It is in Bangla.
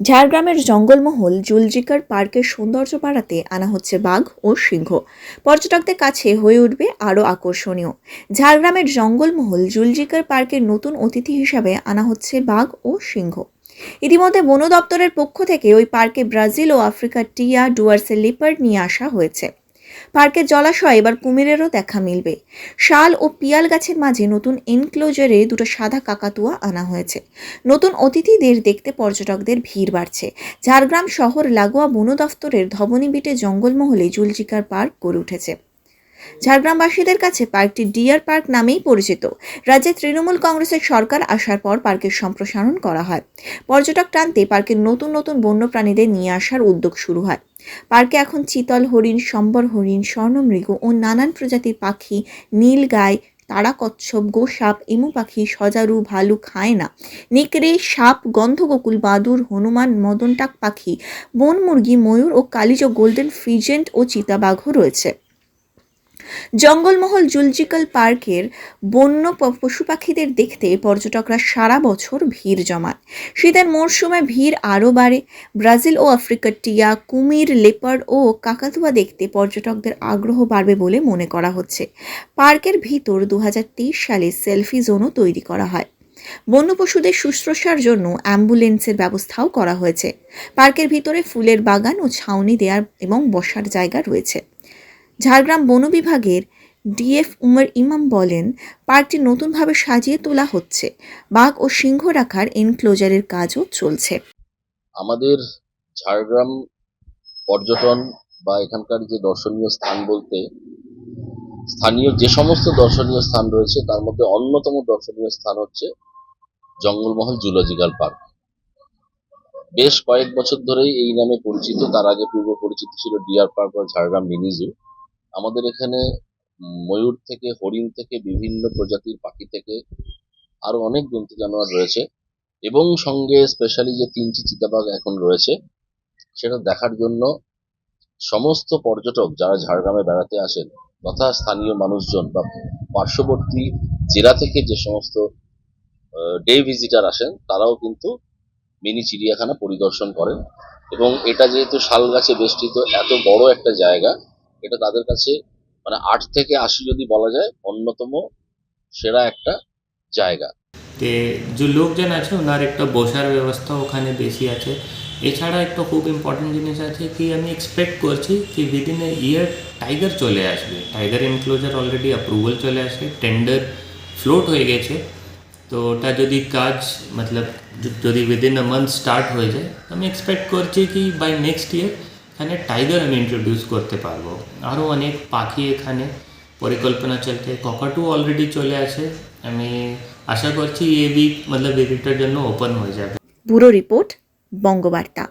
ঝাড়গ্রামের জঙ্গলমহল জুলজিকার পার্কের সৌন্দর্য বাড়াতে আনা হচ্ছে বাঘ ও সিংহ। পর্যটকদের কাছে হয়ে উঠবে আরও আকর্ষণীয়। ঝাড়গ্রামের জঙ্গলমহল জুলজিকার পার্কের নতুন অতিথি হিসাবে আনা হচ্ছে বাঘ ও সিংহ। ইতিমধ্যে বন দপ্তরের পক্ষ থেকে ওই পার্কে ব্রাজিল ও আফ্রিকার টিয়া ডুয়ার্সের লিপার্ড নিয়ে আসা হয়েছে। পার্কের জলাশয় এবার কুমিরেরও দেখা মিলবে। শাল ও পিয়াল গাছের মাঝে নতুন এনক্লোজারে দুটো সাদা কাকাতুয়া আনা হয়েছে। নতুন অতিথিদের দেখতে পর্যটকদের ভিড় বাড়ছে। ঝাড়গ্রাম শহর লাগোয়া বন দফতরের ধবনী বিটে জঙ্গলমহলে জুলজিকার পার্ক গড়ে উঠেছে। ঝাড়গ্রামবাসীদের কাছে পার্কটি ডিয়ার পার্ক নামেই পরিচিত। রাজ্যে তৃণমূল কংগ্রেসের সরকার আসার পর পার্কের সম্প্রসারণ করা হয়। পর্যটক টানতে পার্কের নতুন নতুন বন্যপ্রাণীদের নিয়ে আসার উদ্যোগ শুরু হয়। পার্কে এখন চিতল হরিণ, সম্বর হরিণ, স্বর্ণমৃগ ও নানান প্রজাতির পাখি, নীলগাই তারা কচ্ছপ গোসাপ এমু পাখি, সজারু ভালুক হায়না নেকড়ে, সাপ, গন্ধগোকুল, বাদুর, হনুমান, মদনটাক পাখি বন মুরগি ময়ূর ও কালিজ গোল্ডেন ফ্রিজেন্ট ও চিতাবাঘও রয়েছে। জঙ্গলমহল জুলজিক্যাল পার্কের বন্য পশু পাখিদের দেখতে পর্যটকরা সারা বছর ভিড় জমান। শীতের মরশুমে ভিড় আরও বাড়ে। ব্রাজিল ও আফ্রিকার টিয়া, কুমির, লেপার্ড ও কাকাতুয়া দেখতে পর্যটকদের আগ্রহ বাড়বে বলে মনে করা হচ্ছে। পার্কের ভিতর দু হাজার তেইশ সালে সেলফি জোনও তৈরি করা হয়। বন্য পশুদের শুশ্রূষার জন্য অ্যাম্বুলেন্সের ব্যবস্থাও করা হয়েছে। পার্কের ভিতরে ফুলের বাগান ও ছাউনি দেয়ার এবং বসার জায়গা রয়েছে। ঝাড়গ্রাম বন বিভাগের ডিএফ উমর ইমাম বলেন, পার্কটি নতুনভাবে সাজিয়ে তোলা হচ্ছে। বাঘ ও সিংহ রাখার এনক্লোজারের কাজও চলছে। আমাদের ঝাড়গ্রাম পর্যটন বা এখানকার যে দর্শনীয় স্থান বলতে, স্থানীয় যে সমস্ত দর্শনীয় স্থান রয়েছে, তার মধ্যে অন্যতম দর্শনীয় স্থান হচ্ছে জঙ্গলমহল জুলজিক্যাল পার্ক। বেশ কয়েক বছর ধরেই এই নামে পরিচিত, তার আগে পূর্ব পরিচিত ছিল ডিয়ার পার্ক বা ঝাড়গ্রাম মিনি জু। আমাদের এখানে ময়ূর থেকে, হরিণ থেকে, বিভিন্ন প্রজাতির পাখি থেকে আরও অনেক জন্তু জানোয়ার রয়েছে এবং সঙ্গে স্পেশালি যে তিনটি চিতাবাঘ এখন রয়েছে, সেটা দেখার জন্য সমস্ত পর্যটক যারা ঝাড়গ্রামে বেড়াতে আসেন তথা স্থানীয় মানুষজন বা পার্শ্ববর্তী জেলা থেকে যে সমস্ত ডে ভিজিটার আসেন, তারাও কিন্তু মিনি চিড়িয়াখানা পরিদর্শন করেন এবং এটা যেহেতু শাল গাছে বেষ্টিত এত বড় একটা জায়গা এটা তাদের কাছে মানে আট থেকে আশি যদি বলা যায়, অন্যতম সেরা একটা জায়গা। তে যে লোকজন আছে, ওনার একটা বসার ব্যবস্থা ওখানে বেশি আছে। এছাড়া একটা খুব ইম্পর্টেন্ট জিনিস আছে কি, আমি এক্সপেক্ট করছি কি উইদিন এ ইয়ার টাইগার চলে আসবে। টাইগার এনক্লোজার অলরেডি অ্যাপ্রুভাল চলে আসে টেন্ডার ফ্লোট হয়ে গেছে। তো ওটা যদি কাজ, মতলব যদি উইদিন আ মান্থ স্টার্ট হয়ে যায়, আমি এক্সপেক্ট করছি কি বাই নেক্সট ইয়ার এখানে টাইগার আমি ইন্ট্রোডিউস করতে পারব। আরও অনেক পাখি এখানে পরিকল্পনা চলতে ককাটু অলরেডি চলে আসে। আমি আশা করছি এ উইক মতলব এডিটার জন্য ওপেন হয়ে যাবে। Bureau report, Bangabarta.